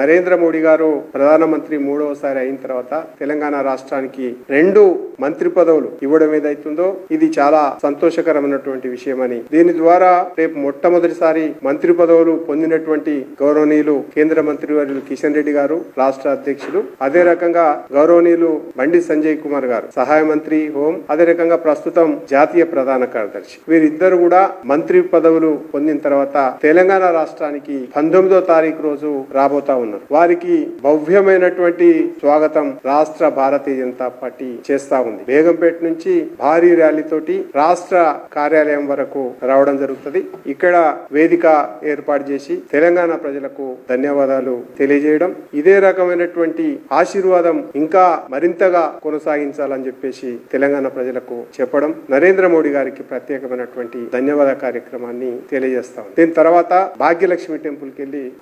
నరేంద్ర మోడీ గారు ప్రధానమంత్రి మూడవసారి అయిన తర్వాత తెలంగాణ రాష్ట్రానికి రెండు మంత్రి పదవులు ఇవ్వడం ఏదైతుందో ఇది చాలా సంతోషకరమైనటువంటి విషయమని. దీని ద్వారా రేపు మొట్టమొదటిసారి మంత్రి పదవులు పొందినటువంటి గౌరవనీయులు కేంద్ర మంత్రి వర్యులు కిషన్ రెడ్డి గారు రాష్ట్ర అధ్యక్షులు అదే రకంగా గౌరవనీయులు బండి సంజయ్ కుమార్ గారు సహాయ మంత్రి హోం అదే రకంగా ప్రస్తుతం జాతీయ ప్రధాన కార్యదర్శి. వీరిద్దరు కూడా మంత్రి పదవులు పొందిన తర్వాత తెలంగాణ రాష్ట్రానికి పంతొమ్మిదో తారీఖు రోజు రాబోతా ఉన్నారు. వారికి భవ్యమైనటువంటి స్వాగతం రాష్ట్ర భారతీయ జనతా పార్టీ చేస్తా ఉంది బేగంపేట నుంచి భారీ ర్యాలీ తోటి రాష్ట్ర కార్యాలయం వరకు రావడం జరుగుతుంది. ఇక్కడ వేదిక ఏర్పాటు చేసి తెలంగాణ ప్రజలకు ధన్యవాదాలు తెలియజేయడం. ఇదే రకమైనటువంటి ఆశీర్వాదం ఇంకా మరింతగా కొనసాగించాలని చెప్పేసి తెలంగాణ ప్రజలకు చెప్పడం. నరేంద్ర మోడీ గారికి ప్రత్యేకమైనటువంటి ధన్యవాద కార్యక్రమాన్ని తెలియజేస్తాం. దీని తర్వాత భాగ్యలక్ష్మి టెంపుల్కి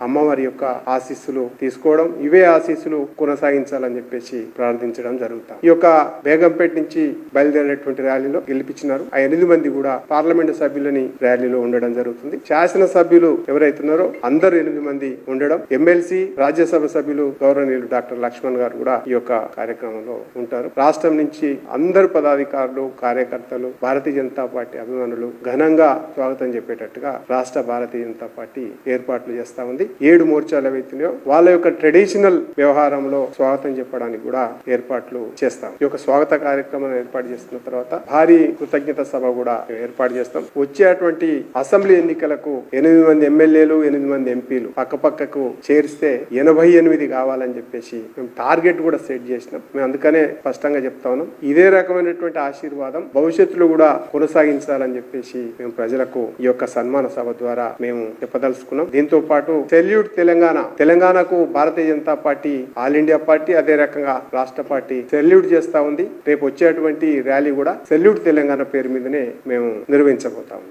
అమ్మవారి యొక్క ఆశీస్సులు తీసుకోవడం. ఇవే ఆశీస్సులు కొనసాగించాలని చెప్పేసి ప్రార్థించడం జరుగుతాం. ఈ యొక్క బేగంపేట నుంచి బయలుదేరేటువంటి ర్యాలీలో గెలిపించినారు. ఆ ఎనిమిది మంది కూడా పార్లమెంట్ సభ్యులని ర్యాలీలో ఉండడం జరుగుతుంది. శాసన సభ్యులు ఎవరైతున్నారో అందరు ఎనిమిది మంది ఉండడం ఎమ్మెల్సీ రాజ్యసభ సభ్యులు గౌరవనీయులు డాక్టర్ లక్ష్మణ్ గారు కూడా ఈ యొక్క కార్యక్రమంలో ఉంటారు. రాష్ట్రం నుంచి అందరు పదాధికారులు కార్యకర్తలు భారతీయ జనతా పార్టీ అభిమానులు ఘనంగా స్వాగతం చెప్పేటట్టుగా రాష్ట్ర భారతీయ జనతా పార్టీ ఏర్పాట్లు చేస్తా ఉంది. ఏడు మోర్చాలు ఏవైతున్నాయో వాళ్ళ యొక్క ట్రెడిషనల్ వ్యవహారంలో స్వాగతం చెప్పడానికి కూడా ఏర్పాట్లు చేస్తాం. ఈ యొక్క స్వాగత కార్యక్రమం ఏర్పాటు చేసిన తర్వాత భారీ కృతజ్ఞత సభ కూడా ఏర్పాటు చేస్తాం. వచ్చేటువంటి అసెంబ్లీ ఎన్నికలకు ఎనిమిది మంది ఎమ్మెల్యేలు ఎనిమిది మంది ఎంపీలు పక్కపక్కకు చేరిస్తే ఎనభై ఎనిమిది కావాలని చెప్పేసి మేము టార్గెట్ కూడా సెట్ చేసినాం. మేము అందుకనే స్పష్టంగా చెప్తా ఉన్నాం. ఇదే రకమైనటువంటి ఆశీర్వాదం భవిష్యత్తులో కూడా కొనసాగించాలని చెప్పేసి మేము ప్రజలకు ఈ యొక్క సన్మాన సభ ద్వారా మేము చెప్పదలుచుకున్నాం. దీంతో పాటు సెల్యూట్ తెలంగాణ. తెలంగాణకు Bharatiya Janata party all India party అదే రకంగా రాష్ట్ర పార్టీ సెల్యూట్ చేస్తా ఉంది. రేపు వచ్చేటువంటి ర్యాలీ కూడా సెల్యూట్ తెలంగాణ పేరు మీదనే మేము నిర్వహించబోతాము.